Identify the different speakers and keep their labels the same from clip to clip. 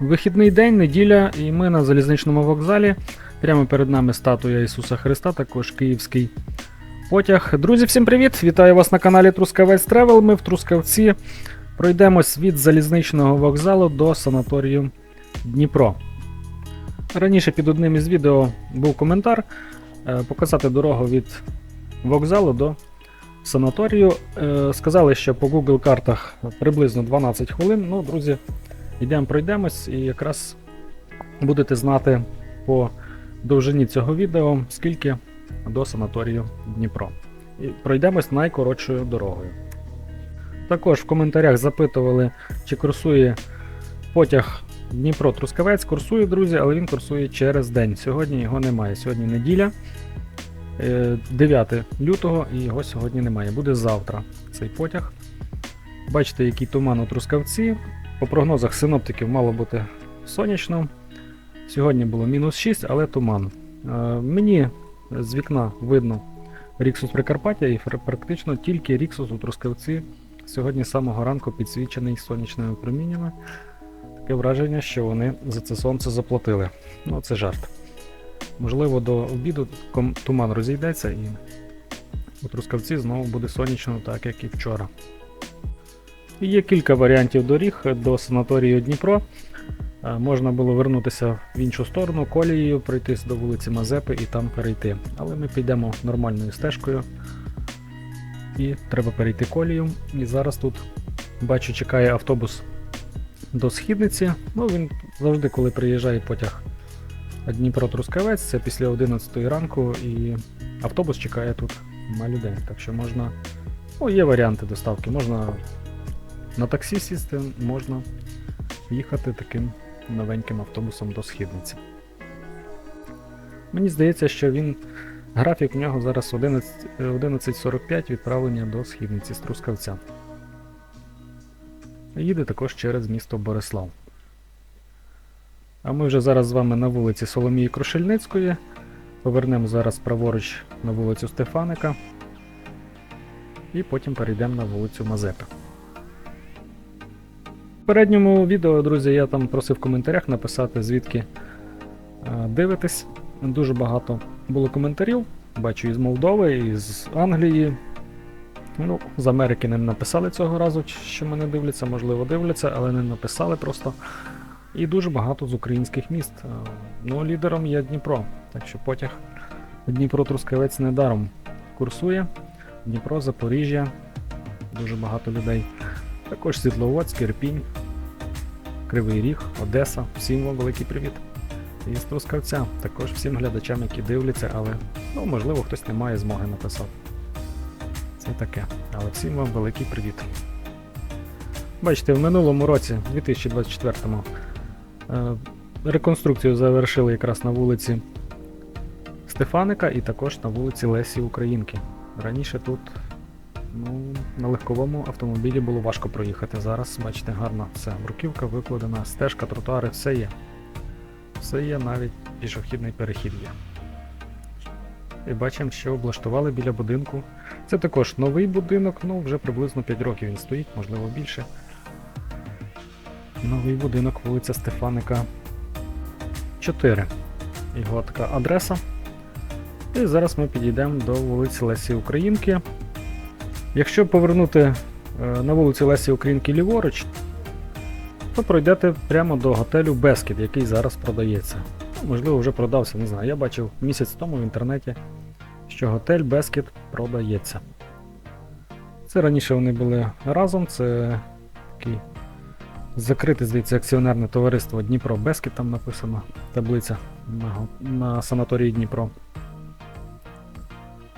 Speaker 1: Вихідний день, неділя, і ми на залізничному вокзалі. Прямо перед нами статуя Ісуса Христа, також київський потяг. Друзі, всім привіт! Вітаю вас на каналі Трускавець Тревел. Ми в Трускавці пройдемось від залізничного вокзалу до санаторію Дніпро. Раніше під одним із відео був коментар е, показати дорогу від вокзалу до санаторію. Е, Сказали, що по Google картах приблизно 12 хвилин. Ну, друзі, йдемо пройдемось і якраз будете знати по довжині цього відео, скільки до санаторію Дніпро. І пройдемось найкоротшою дорогою. Також в коментарях запитували, чи курсує потяг Дніпро-Трускавець. Курсує, друзі, але він курсує через день. Сьогодні його немає. Сьогодні неділя, е, 9 лютого, і його сьогодні немає. Буде завтра цей потяг. Бачите, який туман у Трускавці. По прогнозах синоптиків мало бути сонячно. Сьогодні було мінус 6, але туман. Е, Мені з вікна видно Ріксус Прикарпаття і практично тільки Ріксус у Трускавці сьогодні з самого ранку підсвічений сонячними проміннями. Таке враження, що вони за це сонце заплатили. Ну, це жарт. Можливо, до обіду туман розійдеться і у Трускавці знову буде сонячно, так як і вчора. Є кілька варіантів доріг до санаторію Дніпро. Е, Можна було вернутися в іншу сторону колією, пройтись до вулиці Мазепи і там перейти. Але ми підемо нормальною стежкою. І треба перейти колію. І зараз тут бачу, чекає автобус до східниці. Ну, він завжди, коли приїжджає потяг Дніпро-Трускавець, це після 11 ранку, і автобус чекає тут на людей. Так що можна. Ну, є варіанти доставки. Можна на таксі сісти, можна їхати таким новеньким автобусом до східниці. Мені здається, що він. Графік в нього зараз 11 е, 11.45 відправлення до східниці з Трускавця. Їде також через місто Борислав. А ми вже зараз з вами на вулиці Соломії Крушельницької. Повернемо зараз праворуч на вулицю Стефаника. І потім перейдемо на вулицю Мазепи. В передньому відео, друзі, я там просив в коментарях написати, звідки е, дивитесь. Дуже багато було коментарів. Бачу із Молдови, із Англії. Ну, з Америки не написали цього разу, що мене дивляться, можливо, дивляться, але не написали просто. І дуже багато з українських міст. Е, Ну, лідером є Дніпро. Так що потяг Дніпро-Трускавець недаром курсує. Дніпро, Запоріжжя, дуже багато людей. Також Світловодськ, Ірпінь, Кривий Ріг, Одеса. Всім вам великий привіт. І з Трускавця. Також всім глядачам, які дивляться, але ну, можливо хтось не має змоги написав. Це таке. Але всім вам великий привіт. Бачите, в минулому році, 2024-му, е, реконструкцію завершили якраз на вулиці Стефаника і також на вулиці Лесі Українки. Раніше тут ну, на легковому автомобілі було важко проїхати. Зараз, бачите, гарна все. Бруківка викладена, стежка, тротуари, все є. Все є, навіть пішохідний перехід є. І бачимо, що облаштували біля будинку. Це також новий будинок, ну вже приблизно 5 років він стоїть, можливо більше. Новий будинок, вулиця Стефаника 4. Його така адреса. І зараз ми підійдемо до вулиці Лесі Українки. Якщо повернути е, на вулиці Лесі Українки ліворуч, то пройдете прямо до готелю Бескід, який зараз продається. Ну, Можливо, вже продався, не знаю. Я бачив місяць тому в інтернеті, що готель Бескід продається. Це раніше вони були разом, це такий закрите, здається, акціонерне товариство Дніпро Бескід, там написано таблиця на, на санаторії Дніпро.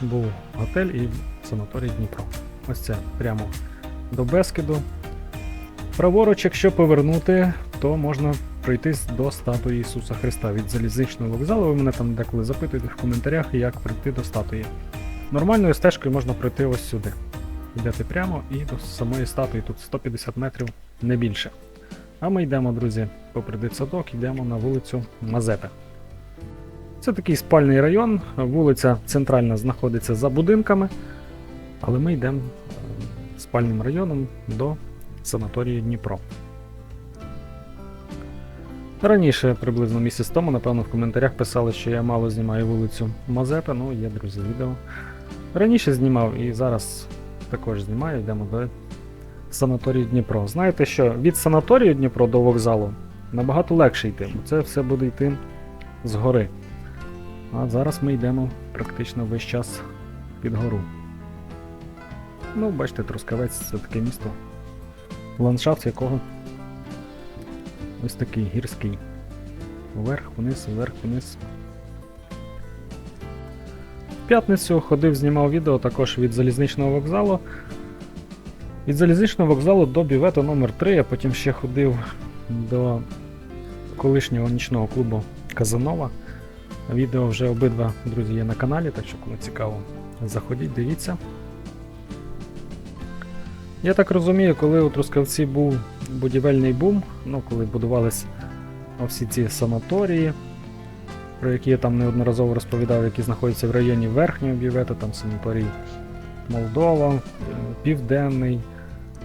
Speaker 1: Був готель і санаторій Дніпро. Ось це прямо до Бескіду. Праворуч, якщо повернути, то можна пройтись до статуї Ісуса Христа від залізничного вокзалу. Ви мене там деколи запитуєте в коментарях, як прийти до статуї. Нормальною стежкою можна пройти ось сюди. Йдете прямо і до самої статуї тут 150 метрів, не більше. А ми йдемо, друзі, попри дитсадок, йдемо на вулицю Мазепи. Це такий спальний район, вулиця центральна знаходиться за будинками, але ми йдемо спальним районом до санаторію Дніпро. Раніше, приблизно місяць тому, напевно, в коментарях писали, що я мало знімаю вулицю Мазепи. Ну, є, друзі, відео. Раніше знімав і зараз також знімаю, йдемо до санаторію Дніпро. Знаєте що, від санаторію Дніпро до вокзалу набагато легше йти, бо це все буде йти згори. А зараз ми йдемо практично весь час під гору. Ну, бачите, Трускавець це таке місто, ландшафт якого ось такий гірський. Вверх, вниз, вверх, вниз. В п'ятницю ходив, знімав відео також від залізничного вокзалу. Від залізничного вокзалу до бювету номер 3 а потім ще ходив до колишнього нічного клубу Казанова. Відео вже обидва, друзі, є на каналі, так що кому цікаво, заходіть, дивіться. Я так розумію, коли у Трускавці був будівельний бум, ну коли будувались всі ці санаторії, про які я там неодноразово розповідав, які знаходяться в районі верхнього бювету, там санаторій Молдова, е, Південний,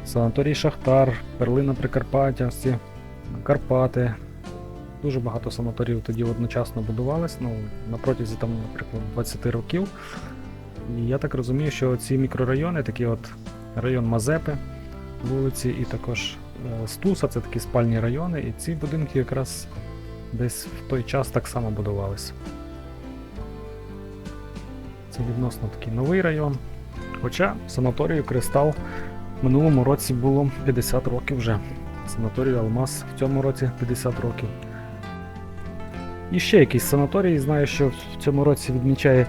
Speaker 1: санаторій Шахтар, Перлина Прикарпаття, Карпати. Дуже багато санаторіїв тоді одночасно будувалось, ну, на протязі там, наприклад, 20 років. І я так розумію, що ці мікрорайони, такі от район Мазепи, вулиці, і також е, Стуса, це такі спальні райони, і ці будинки якраз десь в той час так само будувалися. Це відносно такий новий район. Хоча санаторію Кристал в минулому році було 50 років вже. Санаторію Алмаз в цьому році 50 років. І ще якийсь санаторій, знаю, що в цьому році відмічає,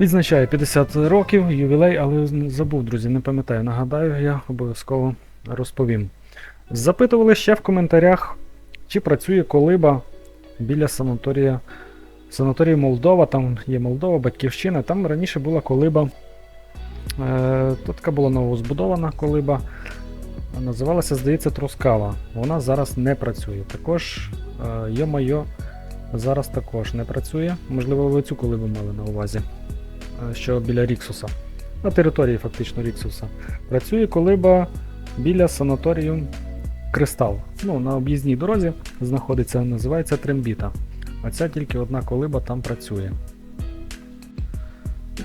Speaker 1: відзначає 50 років, ювілей, але забув, друзі, не пам'ятаю. Нагадаю, я обов'язково розповім. Запитували ще в коментарях, чи працює колиба біля санаторія. Санаторії Молдова, там є Молдова, Батьківщина, там раніше була колиба. Е, така була новозбудована колиба. Називалася, здається, Трускава. Вона зараз не працює. Також е, Йо-Майо зараз також не працює. Можливо, ви цю колибу мали на увазі, що біля Ріксуса. На території фактично Ріксуса. Працює колиба біля санаторію Кристал. Ну, на об'їзній дорозі знаходиться, називається Трембіта. Оця тільки одна колиба там працює.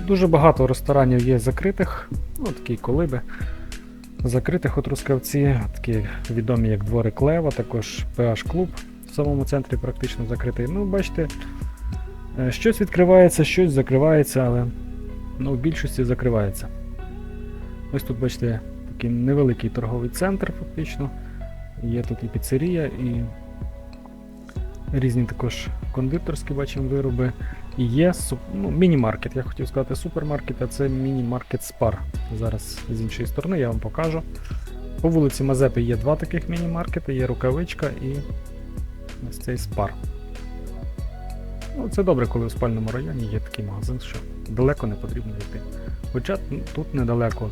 Speaker 1: Дуже багато ресторанів є закритих, ну такі колиби. Закритих у Трускавці, такі відомі як Дворик Лева, також PH клуб в самому центрі практично закритий. Ну, бачите, е, щось відкривається, щось закривається, але ну, в більшості закривається. Ось тут, бачите, такий невеликий торговий центр, фактично. Є тут і піцерія, і різні також кондитерські бачимо вироби. І є ну, міні-маркет. Я хотів сказати супермаркет, а це міні-маркет Спар. Зараз з іншої сторони я вам покажу. По вулиці Мазепи є два таких міні-маркети, є рукавичка і ось цей спар. Ну, це добре, коли в спальному районі є такий магазин, що далеко не потрібно йти. Хоча тут недалеко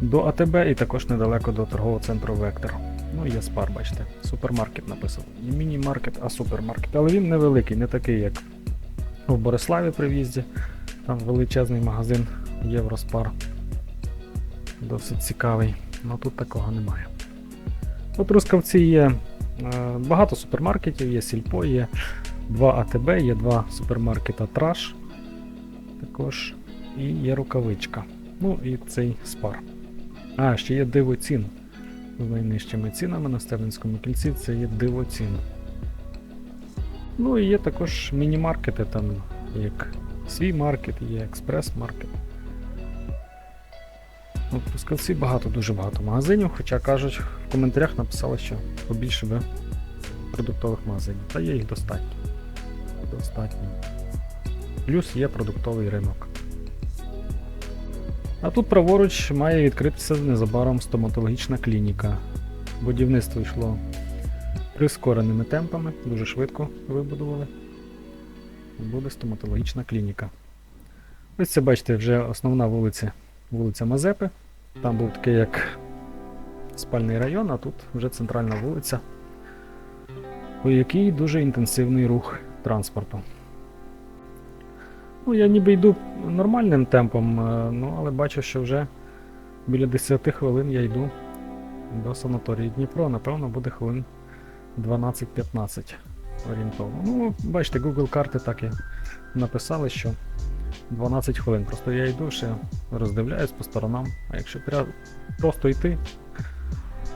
Speaker 1: до АТБ і також недалеко до торгового центру Вектор. Ну, є спар, бачите. Супермаркет написано. Не міні-маркет, а супермаркет. Але він невеликий, не такий, як в Бориславі при в'їзді. Там величезний магазин Євроспар. Досить цікавий. але тут такого немає. У Трускавці є багато супермаркетів, є Сільпо, є два АТБ, є два супермаркета Траш. Також і є рукавичка. Ну і цей спар. А, ще є диво цін. З найнижчими цінами на Стерлінському кільці це є диво цін. Ну і є також міні-маркети, там як свій маркет, є експрес-маркет. Ну, в багато, дуже багато магазинів, хоча кажуть, в коментарях написали, що побільше би продуктових магазинів. Та є їх достатньо. Достатньо. Плюс є продуктовий ринок. А тут праворуч має відкритися незабаром стоматологічна клініка. Будівництво йшло прискореними темпами, дуже швидко вибудували. Буде стоматологічна клініка. Ось це бачите, вже основна вулиця, вулиця Мазепи. Там був такий як спальний район, а тут вже центральна вулиця, по якій дуже інтенсивний рух транспорту. Ну, я ніби йду нормальним темпом, е, ну, але бачу, що вже біля 10 хвилин я йду до санаторії Дніпро. Напевно, буде хвилин 12-15 орієнтовно. Ну, бачите, Google карти так і написали, що 12 хвилин. Просто я йду ще роздивляюсь по сторонам. А якщо просто йти,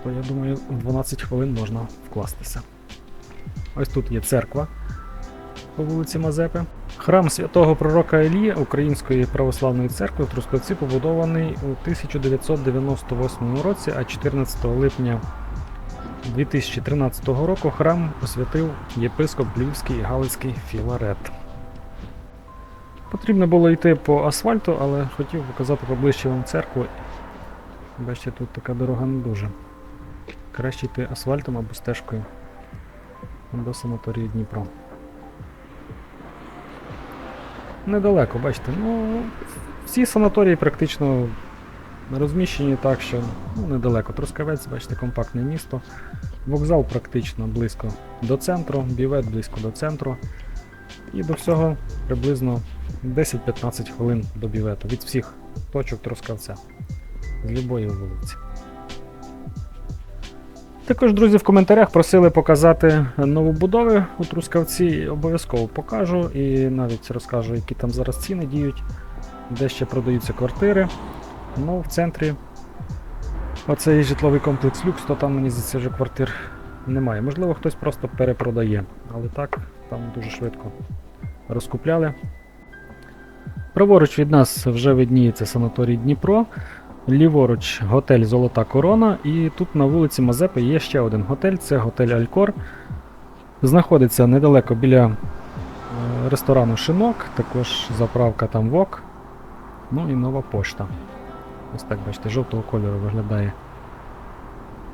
Speaker 1: то я думаю, в 12 хвилин можна вкластися. Ось тут є церква по вулиці Мазепи. Храм святого пророка Ілії Української православної церкви в Трускавці побудований у 1998 році, а 14 липня 2013 року храм освятив єпископ Львівський і Галицький Філарет. Потрібно було йти по асфальту, але хотів показати поближче вам церкву. Бачите, тут така дорога не дуже. Краще йти асфальтом або стежкою до санаторії Дніпро. Недалеко, бачите, ну всі санаторії практично розміщені так, що ну, недалеко. Трускавець, бачите, компактне місто. Вокзал практично близько до центру, бівет близько до центру. І до всього приблизно 10-15 хвилин до бівету від всіх точок Трускавця з любої вулиці. Також, друзі, в коментарях просили показати новобудови у Трускавці. Обов'язково покажу і навіть розкажу, які там зараз ціни діють, де ще продаються квартири. Ну, в центрі оцей житловий комплекс люкс, то там мені здається вже квартир немає. Можливо, хтось просто перепродає, але так, там дуже швидко розкупляли. Праворуч від нас вже видніється санаторій Дніпро. Ліворуч готель Золота Корона, і тут на вулиці Мазепи є ще один готель, це готель Алькор. Знаходиться недалеко біля е, ресторану Шинок, також заправка там ВОК. Ну і нова пошта. Ось так, бачите, жовтого кольору виглядає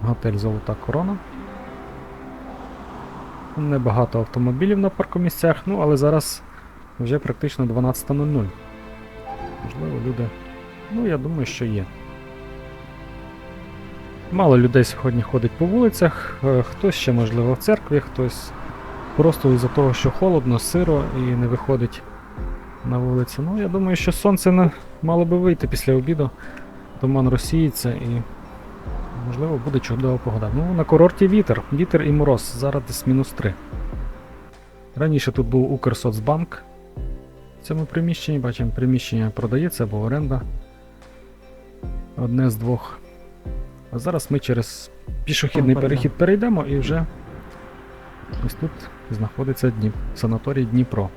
Speaker 1: готель Золота Корона. Небагато автомобілів на паркомісцях, ну але зараз вже практично 12.00. Можливо, люди. Ну, я думаю, що є. Мало людей сьогодні ходить по вулицях, е, хтось ще, можливо, в церкві, хтось просто із-за того, що холодно, сиро і не виходить на вулицю. Ну, я думаю, що сонце не мало би вийти після обіду. Туман розсіється і, можливо, буде чудова погода. Ну, на курорті вітер, вітер і мороз, зараз десь мінус 3. Раніше тут був Укрсоцбанк. В цьому приміщенні, бачимо, приміщення продається або оренда. Одне з двох. А зараз ми через пішохідний перехід перейдемо і вже ось тут знаходиться Дніп... санаторій Дніпро.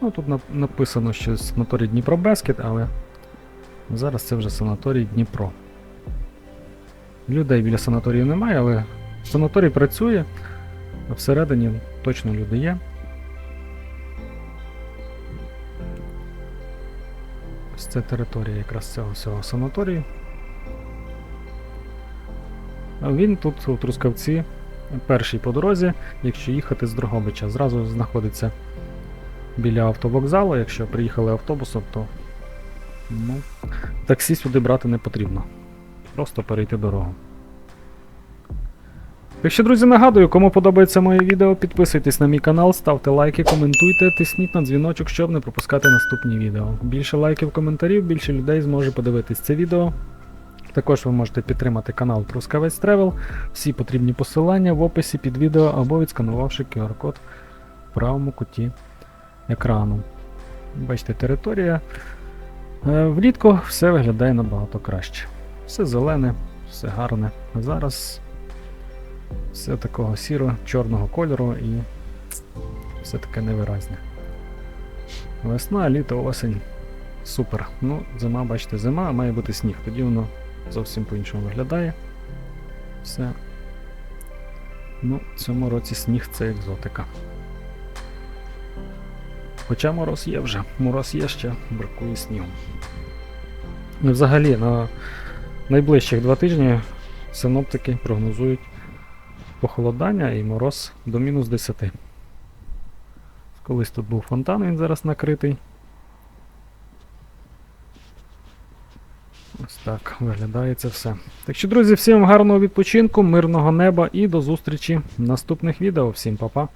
Speaker 1: Ну, тут нап- написано, що санаторій Дніпро Бескет, але зараз це вже санаторій Дніпро. Людей біля санаторію немає, але санаторій працює, а всередині точно люди є. Ось це територія якраз цього всього санаторію. А Він тут у Трускавці перший по дорозі, якщо їхати з Дрогобича. Зразу знаходиться біля автовокзалу. Якщо приїхали автобусом, то ну, таксі сюди брати не потрібно. Просто перейти дорогу. Так що, друзі, нагадую, кому подобається моє відео, підписуйтесь на мій канал, ставте лайки, коментуйте, тисніть на дзвіночок, щоб не пропускати наступні відео. Більше лайків, коментарів, більше людей зможе подивитись це відео. Також ви можете підтримати канал Трускавець Тревел. Всі потрібні посилання в описі під відео або відсканувавши QR-код в правому куті екрану. Бачите, територія. Е, Влітку все виглядає набагато краще. Все зелене, все гарне. А зараз все такого сіро-чорного кольору і все таке невиразне. Весна, літо, осінь. Супер. Ну, зима, бачите, зима, має бути сніг. Тоді воно зовсім по-іншому виглядає. Все. Ну, в цьому році сніг це екзотика. Хоча мороз є вже. Мороз є ще, бракує снігу. Ну, взагалі, на найближчих два тижні синоптики прогнозують похолодання і мороз до мінус 10. Колись тут був фонтан, він зараз накритий. Ось так виглядає це все. Так що, друзі, всім гарного відпочинку, мирного неба і до зустрічі в наступних відео. Всім па-па.